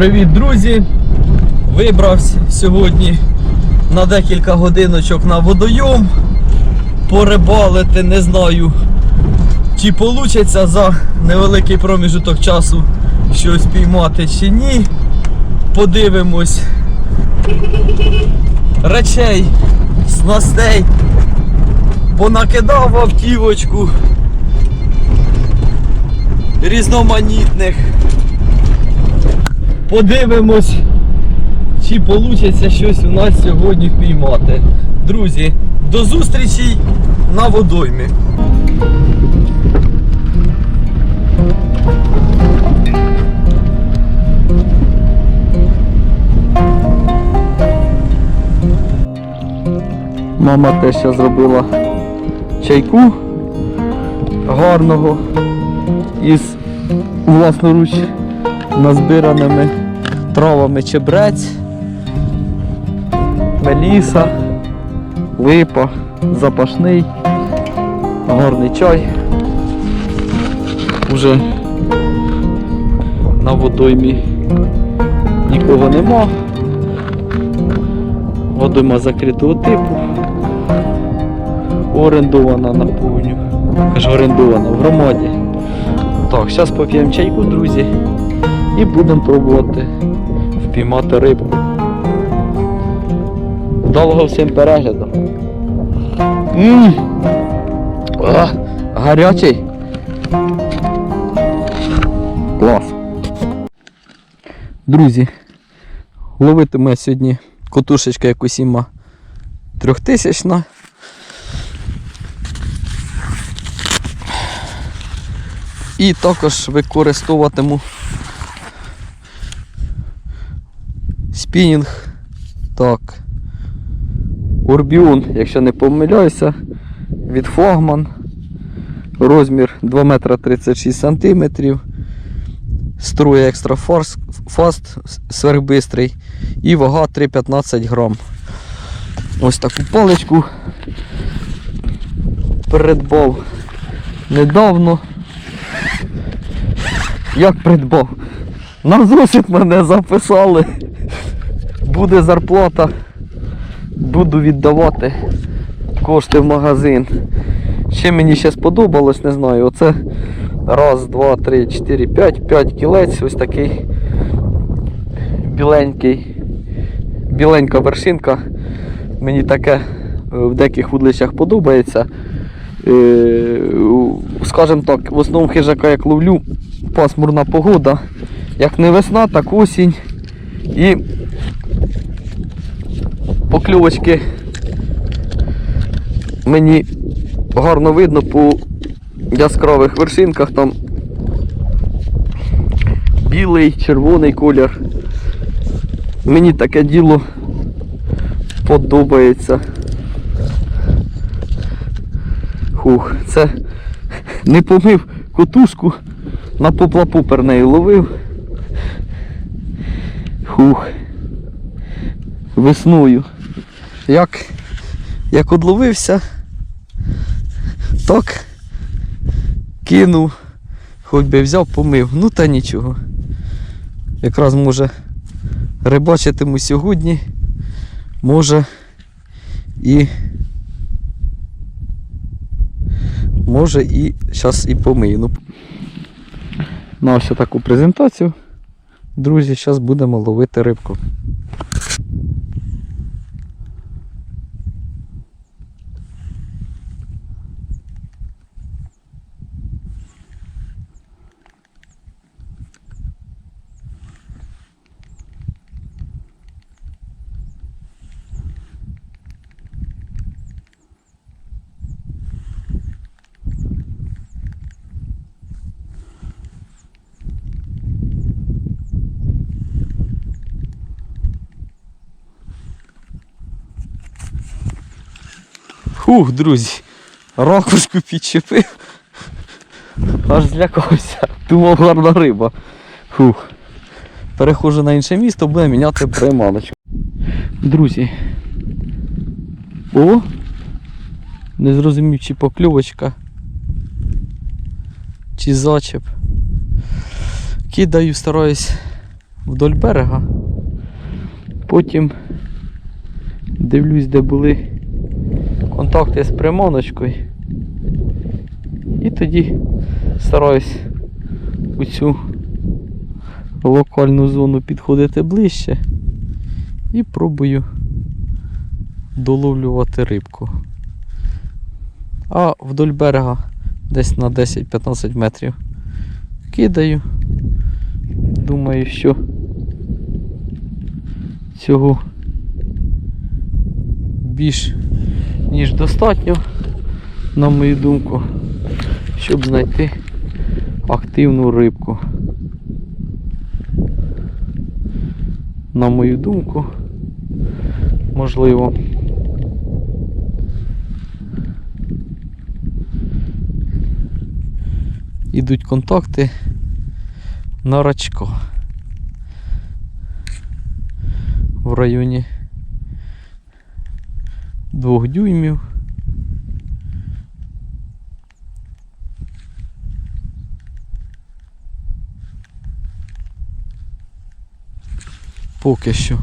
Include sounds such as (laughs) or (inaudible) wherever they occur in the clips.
Привіт, друзі! Вибрався сьогодні на декілька годиночок на водойом. Порибалити, не знаю, чи вийде за невеликий проміжок часу щось піймати чи ні. Подивимось. Речей, снастей. Понакидав автівочку різноманітних. Подивимось, чи вийде щось у нас сьогодні впіймати. Друзі, до зустрічі на водоймі. Мама теж зробила чайку гарного із власноруч назбираними травами чебрець, меліса, липа, запашний, гарний чай. Уже на водоймі нікого нема. Водойма закритого типу. Орендована наповню. Кажу, орендована в громаді. Так, зараз поп'ємо чайку, друзі, і будемо пробувати впіймати рибку. Довго всім перегляду. Ммм! Гарячий. Клас. Друзі, ловитиме сьогодні котушечка якусіма трьохтисячна. І також використовуватиму спінінг. Так. Урбіон, якщо не помиляюся, від флагман. Розмір 2 метра 36 сантиметрів. Струя екстра фаст сверхбистрий. І вага 3,15 грам. Ось таку паличку придбав недавно. Як придбав? На зошит мене записали. Буде зарплата. Буду віддавати кошти в магазин. Ще мені ще сподобалось, не знаю. Оце раз, два, три, чотири, п'ять, п'ять кілець. Ось такий біленький. Біленька вершинка. Мені таке е, в деяких вудлищах подобається. Е, Скажімо так, в основному хижака як ловлю, пасмурна погода. Як не весна, так осінь. І покльовочки мені гарно видно по яскравих вершинках там білий, червоний колір. Мені таке діло подобається. Хух, це не помив котушку, на поплапупер нею ловив. Хух. Весною. Як, як одловився, так кинув, хоч би взяв, помив. Ну та нічого. Якраз може рибачитиму сьогодні, може і може і зараз і помию. Ну, на ось таку презентацію. Друзі, зараз будемо ловити рибку. Фух, друзі, ракушку підчепив. Аж злякався. Думав гарна риба. Фух. Перехожу на інше місто, буде міняти приманочку. Друзі. О! Не зрозумів, чи покльовочка, чи зачеп. Кидаю, стараюсь вдоль берега. Потім дивлюсь, де були контакти з приманочкою. І тоді стараюсь у цю локальну зону підходити ближче і пробую доловлювати рибку. А вдоль берега десь на 10-15 метрів кидаю. Думаю, що цього більш ніж достатньо, на мою думку, щоб знайти активну рибку. На мою думку, можливо. Ідуть контакти на рачко в районі двох дюймів. Поки що.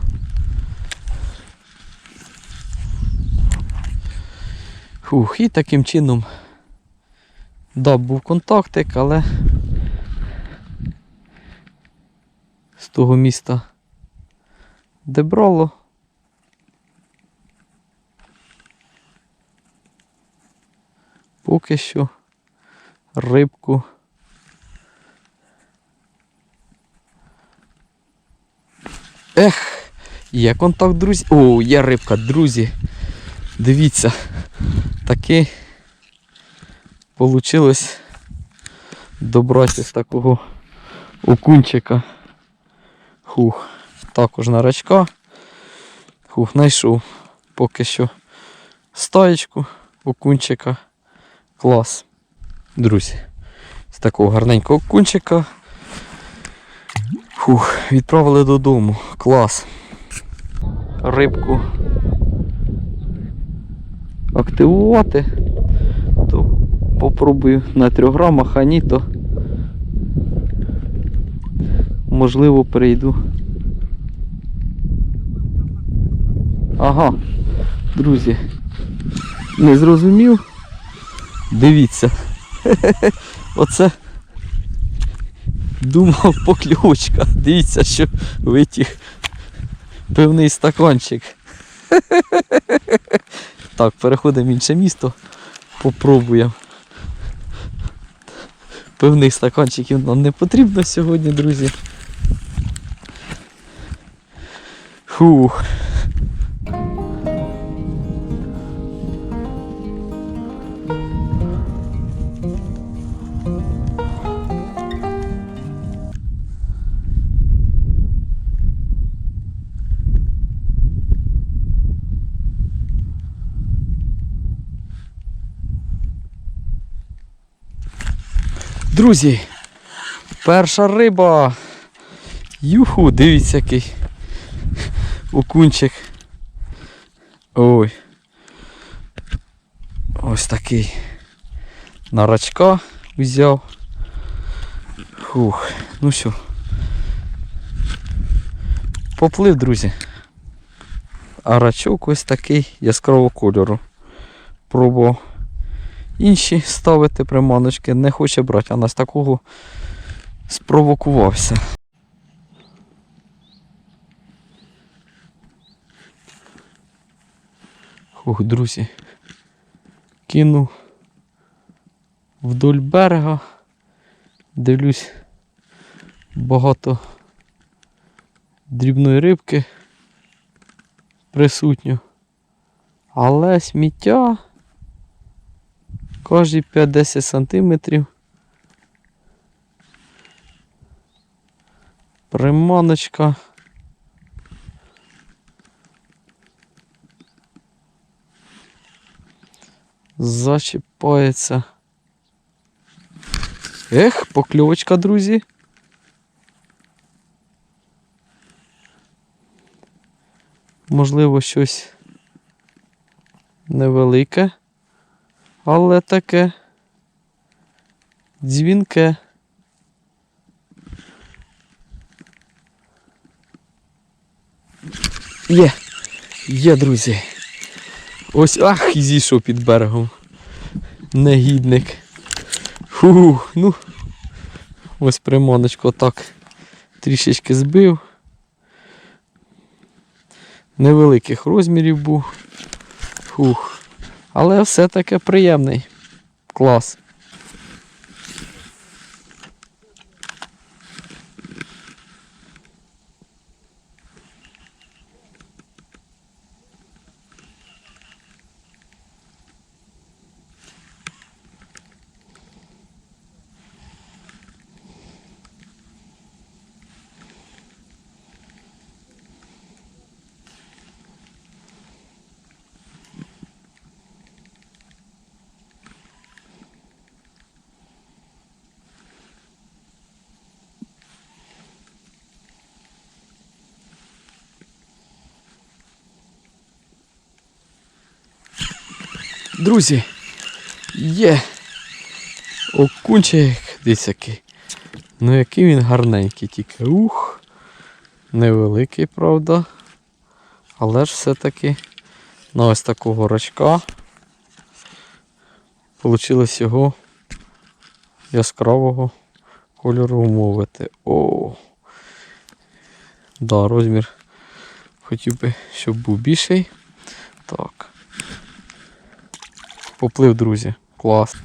Фух, і таким чином да, був контактик, але з того міста, де брало. Поки що рибку. Ех, є контакт, друзі. О, є рибка, друзі. Дивіться, таки получилось добрати з такого окунчика. Хух, також на рачка. Хух, знайшов поки що стаєчку окунчика. Клас. Друзі, з такого гарненького окунчика. Фух, відправили додому. Клас. Рибку активувати, то попробую на 3 грамах, а ні, то можливо перейду. Ага, друзі, не зрозумів. Дивіться. (laughs) Оце думав покльовочка. Дивіться, що витіг певний стаканчик. (laughs) Так, переходимо в інше місто. Попробуємо. Певних стаканчиків нам не потрібно сьогодні, друзі. Фух. Друзі, перша риба. Юху, дивіться який окунчик. Ой. Ось такий. На рачка взяв. Фух, ну що. Поплив, друзі. А рачок ось такий яскравого кольору. Пробував інші ставити приманочки, не хоче брати, а нас такого спровокувався. Ух, друзі. Кину вдоль берега. Дивлюсь багато дрібної рибки присутньо. Але сміття кожні 5-10 сантиметрів. Приманочка. Зачіпається. Ех, покльовочка, друзі. Можливо, щось невелике, але таке дзвінке. Є. Є, друзі. Ось ах, і зійшов під берегом. Негідник. Фу, ну. Ось приманочку так трішечки збив. Невеликих розмірів був. Фух. Але все-таки приємний. Клас. Друзі, є окунчик, дивіться який. Ну який він гарненький тільки. Ух. Невеликий, правда. Але ж все-таки на ось такого рачка Получилось його яскравого кольору умовити. О! Да, розмір хотів би, щоб був більший. Так. Поплив, друзі. Клас.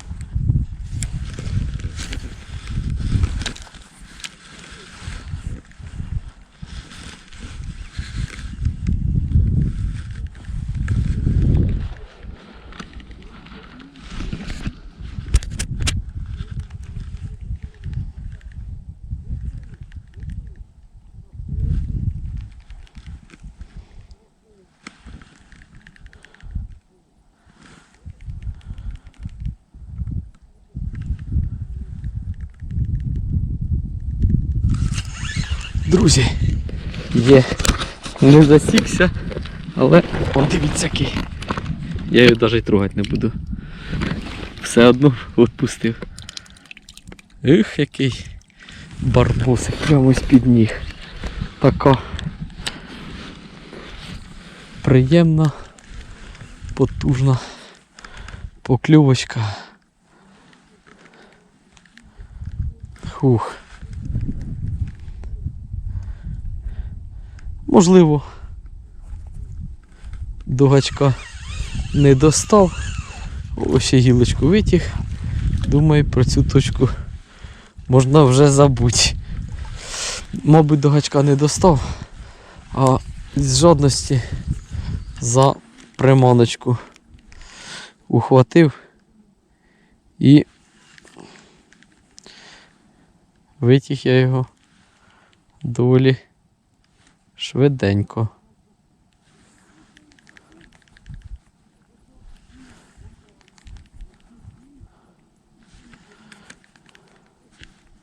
Друзі, є. Не засікся, але он дивіться який. Я його навіть трогати не буду. Все одно відпустив. Ех, який барбосик прямо з-під ніг. Така приємна, потужна покльовочка. Хух. Можливо, до гачка не достав. Ось ще гілочку витяг. Думаю, про цю точку можна вже забути. Мабуть, до гачка не достав, а з жодності за приманочку ухватив і витяг я його доволі швиденько.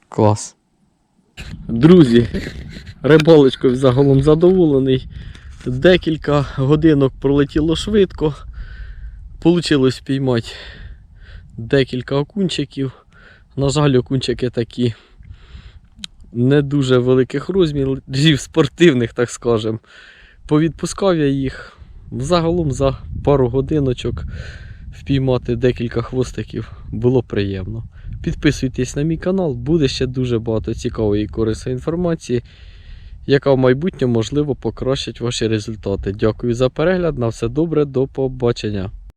Клас. Друзі, рибалочкою загалом задоволений. Декілька годинок пролетіло швидко. Получилось піймати декілька окунчиків. На жаль, окунчики такі не дуже великих розмірів, спортивних, так скажем. Повідпускав я їх. Загалом за пару годиночок впіймати декілька хвостиків було приємно. Підписуйтесь на мій канал, буде ще дуже багато цікавої і корисної інформації, яка в майбутньому можливо покращить ваші результати. Дякую за перегляд. На все добре, до побачення.